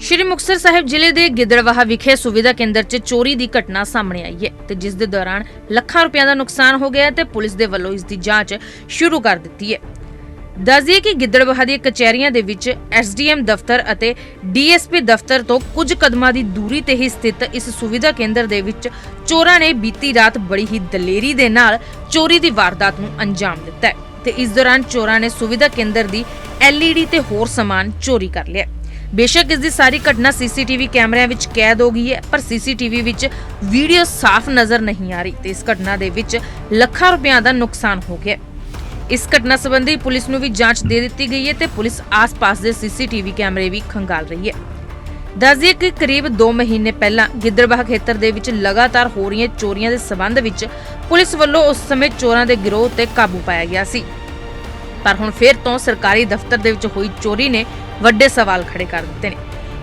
ਸ਼੍ਰੀ ਮੁਕਤਸਰ ਸਾਹਿਬ ਜ਼ਿਲ੍ਹੇ ਦੇ ਗਿੱਦੜਵਾਹਾ ਵਿਖੇ ਸੁਵਿਧਾ ਕੇਂਦਰ 'ਚ ਚੋਰੀ ਦੀ ਘਟਨਾ ਸਾਹਮਣੇ ਆਈ ਹੈ ਤੇ ਜਿਸ ਦੇ ਦੌਰਾਨ ਲੱਖਾਂ ਰੁਪਈਆ ਦਾ ਨੁਕਸਾਨ ਹੋ ਗਿਆ ਹੈ ਤੇ ਪੁਲਿਸ ਦੇ ਵੱਲੋਂ ਇਸ ਦੀ ਜਾਂਚ ਸ਼ੁਰੂ ਕਰ ਦਿੱਤੀ ਹੈ। ਦੱਸਦੀਏ ਕਿ ਗਿੱਦੜਬਾਹਾ ਦੀਆਂ ਕਚਹਿਰੀਆਂ ਦੇ ਵਿੱਚ ਐਸਡੀਐਮ ਦਫ਼ਤਰ ਅਤੇ ਡੀਐਸਪੀ ਦਫ਼ਤਰ ਤੋਂ ਕੁਝ ਕਦਮਾਂ ਦੀ ਦੂਰੀ ਤੇ ਹੀ ਸਥਿਤ ਇਸ ਸੁਵਿਧਾ ਕੇਂਦਰ ਦੇ ਵਿੱਚ ਚੋਰਾਂ ਨੇ ਬੀਤੀ ਰਾਤ ਬੜੀ ਹੀ ਦਲੇਰੀ ਦੇ ਨਾਲ ਚੋਰੀ ਦੀ ਵਾਰਦਾਤ ਨੂੰ ਅੰਜਾਮ ਦਿੱਤਾ ਹੈ ਤੇ ਇਸ ਦੌਰਾਨ ਚੋਰਾਂ ਨੇ ਸੁਵਿਧਾ ਕੇਂਦਰ ਦੀ ਐਲਈਡੀ ਤੇ ਹੋਰ ਸਮਾਨ ਚੋਰੀ ਕਰ ਲਿਆ ਬੇਸ਼ੱਕ ਇਸ ਦੀ ਸਾਰੀ ਘਟਨਾ ਸੀਸੀਟੀਵੀ ਕੈਮਰਿਆਂ ਵਿੱਚ ਕੈਦ ਹੋ ਗਈ ਹੈ, ਪਰ ਸੀਸੀਟੀਵੀ ਵਿੱਚ ਵੀਡੀਓ ਸਾਫ਼ ਨਜ਼ਰ ਨਹੀਂ ਆ ਰਹੀ ਤੇ ਇਸ ਘਟਨਾ ਦੇ ਵਿੱਚ ਲੱਖਾਂ ਰੁਪਈਆ ਦਾ ਨੁਕਸਾਨ ਹੋ ਗਿਆ ਇਸ ਘਟਨਾ ਸੰਬੰਧੀ ਪੁਲਿਸ ਨੂੰ ਵੀ ਜਾਂਚ ਦੇ ਦਿੱਤੀ ਗਈ ਹੈ ਤੇ ਪੁਲਿਸ ਆਸ-ਪਾਸ ਦੇ ਸੀਸੀਟੀਵੀ ਕੈਮਰੇ ਵੀ ਖੰਗਾਲ ਰਹੀ ਹੈ। ਦੱਸਦੀਏ ਕਿ ਕਰੀਬ 2 ਮਹੀਨੇ ਪਹਿਲਾਂ ਗਿੱਦਰਬਾਹ ਖੇਤਰ ਦੇ ਵਿੱਚ ਲਗਾਤਾਰ ਹੋ ਰਹੀਆਂ ਚੋਰੀਆਂ ਦੇ ਸਬੰਧ ਵਿੱਚ ਪੁਲਿਸ ਵੱਲੋਂ ਉਸ ਸਮੇਂ ਚੋਰਾਂ ਦੇ ਗਿਰੋਹ 'ਤੇ ਕਾਬੂ ਪਾਇਆ ਗਿਆ ਸੀ। ਪਰ ਹੁਣ ਫਿਰ ਤੋਂ ਸਰਕਾਰੀ ਦਫ਼ਤਰ ਦੇ ਵਿੱਚ ਹੋਈ ਚੋਰੀ ਨੇ ਵੱਡੇ ਸਵਾਲ ਖੜੇ ਕਰ ਦਿੱਤੇ ਨੇ।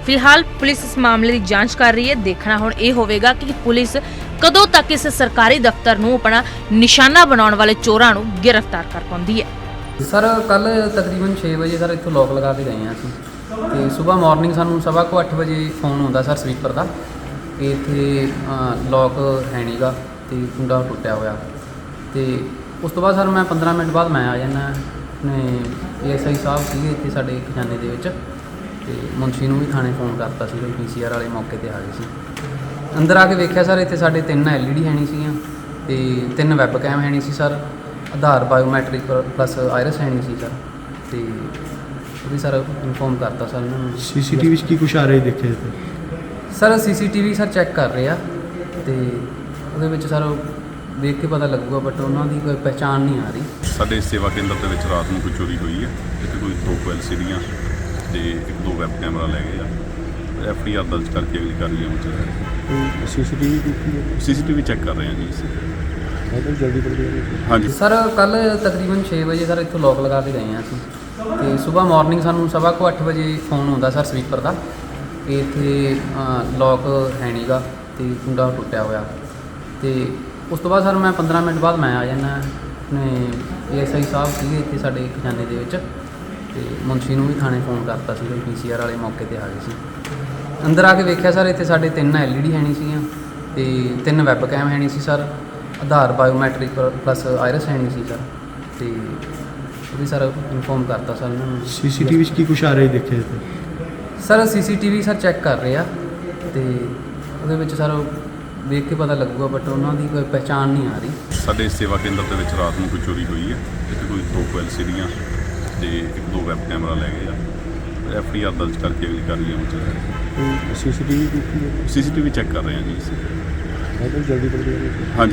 ਫਿਲਹਾਲ ਪੁਲਿਸ ਇਸ ਮਾਮਲੇ ਦੀ ਜਾਂਚ ਕਰ ਰਹੀ ਹੈ। ਦੇਖਣਾ ਹੁਣ ਇਹ ਹੋਵੇਗਾ ਕਿ ਪੁਲਿਸ ਕਦੋਂ ਤੱਕ ਇਸ ਸਰਕਾਰੀ ਦਫ਼ਤਰ ਨੂੰ ਆਪਣਾ ਨਿਸ਼ਾਨਾ ਬਣਾਉਣ ਵਾਲੇ ਚੋਰਾਂ ਨੂੰ ਗ੍ਰਿਫਤਾਰ ਕਰ ਪਾਉਂਦੀ ਹੈ। ਸਰ ਕੱਲ ਤਕਰੀਬਨ 6 ਵਜੇ ਸਰ ਇੱਥੋਂ ਲੋਕ ਲਗਾ ਕੇ ਗਏ ਹਾਂ ਅਸੀਂ। ਤੇ ਸਵੇਰ ਮਾਰਨਿੰਗ ਸਾਨੂੰ ਸਵਾ ਕੁ 8 ਵਜੇ ਫੋਨ ਆਉਂਦਾ ਸਰ ਸਵੀਪਰ ਦਾ। ਕਿ ਇੱਥੇ ਲੋਕ ਹੈ ਨਹੀਂਗਾ ਤੇ ਕੁੰਡਾ ਟੁੱਟਿਆ ਹੋਇਆ। ਤੇ ਉਸ ਤੋਂ ਬਾਅਦ ਸਰ ਮੈਂ 15 ਮਿੰਟ ਬਾਅਦ ਮੈਂ ਆ ਜਾਂਦਾ। ਆਪਣੇ ਏਐਸਆਈ ਸਾਹਿਬ ਸੀਗੇ ਇੱਥੇ ਸਾਡੇ ਖਜ਼ਾਨੇ ਦੇ ਵਿੱਚ ਤੇ ਮੁੰਸ਼ੀ ਨੂੰ ਵੀ ਥਾਣੇ ਫੋਨ ਕਰਤਾ ਸੀ ਪੀਸੀਆਰ ਵਾਲੇ ਮੌਕੇ ਤੇ ਆ ਗਏ ਸੀ। ਅੰਦਰ ਆ ਕੇ ਵੇਖਿਆ ਸਰ ਇੱਥੇ ਸਾਡੇ ਤਿੰਨ ਐਲਈਡੀ ਹੈਣੀ ਸੀਗੀਆਂ ਤੇ ਤਿੰਨ ਵੈਬ ਕੈਮ ਹੈਣੀ ਸੀ sir Aadhaar biometric plus iris ਹੈਣੀ ਸੀ ਸਰ ਤੇ ਉਹਦੀ ਸਰ ਇਨਫੋਰਮ ਕਰਤਾ ਸਰ ਇਹਨਾਂ ਨੂੰ। ਸੀਸੀਟੀਵੀ 'ਚ ਕੀ ਕੁਛ ਆ ਰਿਹਾ ਦੇਖਿਆ ਸਰ ਸੀਸੀਟੀਵੀ ਸਰ ਚੈੱਕ ਕਰ ਰਹੇ ਆ ਤੇ ਉਹਦੇ ਵਿੱਚ ਸਰ ਦੇਖ ਕੇ ਪਤਾ ਲੱਗੂਗਾ ਬਟ ਉਹਨਾਂ ਦੀ ਕੋਈ ਪਹਿਚਾਣ ਨਹੀਂ ਆ ਰਹੀ। ਸਾਡੇ ਸੇਵਾ ਕੇਂਦਰ ਦੇ ਵਿੱਚ ਰਾਤ ਨੂੰ ਕੋਈ ਚੋਰੀ ਹੋਈ ਹੈ। ਇੱਥੇ ਕੋਈ ਦੋ ਕੁ ਐਲਸੀਡੀਆਂ ਤੇ ਇੱਕ ਦੋ ਵੈਬ ਕੈਮਰਾ ਲੈ ਗਏ ਆ। ਐਫ ਆਈ ਆਰ ਦਰਜ ਕਰਕੇ ਅਗਲੀ ਕਾਰਵਾਈ ਚ ਲੈ ਸੀਸੀਟੀਵੀ ਦੇਖੀ ਹੈ? ਸੀਸੀਟੀਵੀ ਚੈੱਕ ਕਰ ਰਹੇ ਹਾਂ ਜੀ ਅਸੀਂ। ਜਲਦੀ ਜਲਦੀ ਹਾਂਜੀ। ਸਰ ਕੱਲ ਤਕਰੀਬਨ 6 ਵਜੇ ਸਰ ਇੱਥੋਂ ਲੋਕ ਲਗਾ ਕੇ ਗਏ ਹਾਂ ਅਸੀਂ। ਤੇ ਸਵੇਰ ਮਾਰਨਿੰਗ ਸਾਨੂੰ ਸਵਾ ਕੁ 8 ਵਜੇ ਫੋਨ ਆਉਂਦਾ ਸਰ ਸਵੀਪਰ ਦਾ। ਕਿ ਇੱਥੇ ਲੋਕ ਹੈ ਨਹੀਂਗਾ ਤੇ ਕੁੰਡਾ ਟੁੱਟਿਆ ਹੋਇਆ। ਤੇ ਉਸ ਤੋਂ ਬਾਅਦ ਸਰ ਮੈਂ 15 ਮਿੰਟ ਬਾਅਦ ਮੈਂ ਆ ਜਾਂਦਾ ਆਪਣੇ ਏਐਸਆਈ ਸਾਹਿਬ ਸੀਗੇ ਇੱਥੇ ਸਾਡੇ ਖਜ਼ਾਨੇ ਦੇ ਵਿੱਚ ਤੇ ਮੁੰਸ਼ੀ ਨੂੰ ਵੀ ਥਾਣੇ ਫੋਨ ਕਰਤਾ ਸੀ ਪੀਸੀਆਰ ਵਾਲੇ ਮੌਕੇ ਤੇ ਆ ਗਏ ਸੀ। ਅੰਦਰ ਆ ਕੇ ਵੇਖਿਆ ਸਰ ਇੱਥੇ ਸਾਡੇ ਤਿੰਨ ਐਲਈਡੀ ਹੈਣੀ ਸੀਗੀਆਂ ਤੇ ਤਿੰਨ ਵੈਬ ਕੈਮ ਹੈਣੀ ਸੀ sir Aadhaar biometric plus iris ਹੈਣੀ ਸੀ ਸਰ ਤੇ ਉਹਦੀ ਸਰ ਇਨਫੋਰਮ ਕਰਤਾ ਸਰ ਇਹਨਾਂ ਨੂੰ। ਸੀਸੀਟੀਵੀ 'ਚ ਕੀ ਕੁਛ ਆ ਰਿਹਾ ਦੇਖਿਆ ਸਰ ਸੀਸੀਟੀਵੀ ਸਰ ਚੈੱਕ ਕਰ ਰਹੇ ਆ ਤੇ ਉਹਦੇ ਵਿੱਚ ਸਰ ਦੇਖ ਕੇ ਪਤਾ ਲੱਗੂਗਾ ਬਟ ਉਹਨਾਂ ਦੀ ਕੋਈ ਪਹਿਚਾਣ ਨਹੀਂ ਆ ਰਹੀ। ਸਾਡੇ ਸੇਵਾ ਕੇਂਦਰ ਦੇ ਵਿੱਚ ਰਾਤ ਨੂੰ ਕੋਈ ਚੋਰੀ ਹੋਈ ਹੈ। ਇੱਥੇ ਕੋਈ ਦੋ ਕੁ ਐਲਸੀਡੀਆਂ ਤੇ ਇੱਕ ਦੋ ਵੈਬ ਕੈਮਰਾ ਲੈ ਗਏ ਆ। ਐਫ ਆਈ ਆਰ ਦਰਜ ਕਰਕੇ ਅਗਲੀ ਕਾਰਵਾਈ ਅਮਲ ਚ ਲੈ ਸੀਸੀਟੀਵੀ ਦੇਖੀ ਹੈ? ਸੀਸੀਟੀਵੀ ਚੈੱਕ ਕਰ ਰਹੇ ਹਾਂ ਜੀ ਅਸੀਂ। ਮੈਂ ਤਾਂ ਜਲਦੀ ਜਲਦੀ ਹਾਂਜੀ।